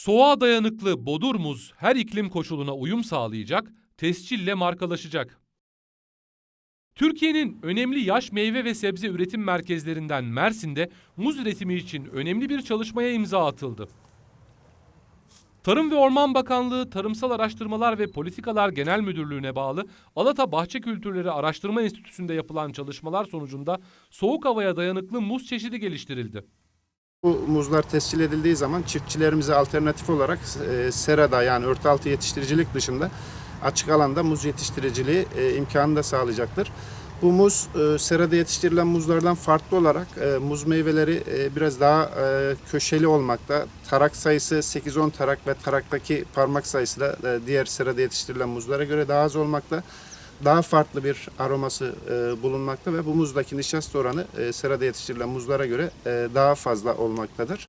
Soğuğa dayanıklı bodur muz her iklim koşuluna uyum sağlayacak, tescille markalaşacak. Türkiye'nin önemli yaş meyve ve sebze üretim merkezlerinden Mersin'de muz üretimi için önemli bir çalışmaya imza atıldı. Tarım ve Orman Bakanlığı Tarımsal Araştırmalar ve Politikalar Genel Müdürlüğü'ne bağlı Alata Bahçe Kültürleri Araştırma Enstitüsü'nde yapılan çalışmalar sonucunda soğuk havaya dayanıklı muz çeşidi geliştirildi. Bu muzlar tescil edildiği zaman çiftçilerimize alternatif olarak e, serada yani örtü altı yetiştiricilik dışında açık alanda muz yetiştiriciliği e, imkanı da sağlayacaktır. Bu muz e, serada yetiştirilen muzlardan farklı olarak e, muz meyveleri e, biraz daha e, köşeli olmakta. Tarak sayısı 8-10 tarak ve taraktaki parmak sayısı da e, diğer serada yetiştirilen muzlara göre daha az olmakta. Daha farklı bir aroması e, bulunmakta ve bu muzdaki nişasta oranı e, serada yetiştirilen muzlara göre e, daha fazla olmaktadır.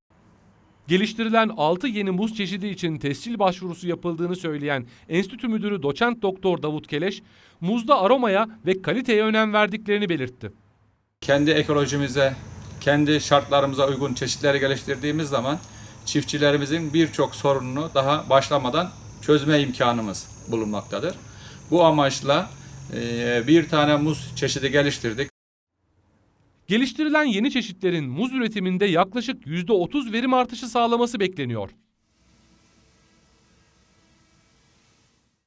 Geliştirilen 6 yeni muz çeşidi için tescil başvurusu yapıldığını söyleyen Enstitü Müdürü Doçent Doktor Davut Keleş, muzda aromaya ve kaliteye önem verdiklerini belirtti. kendi ekolojimize, kendi şartlarımıza uygun çeşitleri geliştirdiğimiz zaman çiftçilerimizin birçok sorununu daha başlamadan çözme imkanımız bulunmaktadır. Bu amaçla bir tane muz çeşidi geliştirdik. Geliştirilen yeni çeşitlerin muz üretiminde yaklaşık %30 verim artışı sağlaması bekleniyor.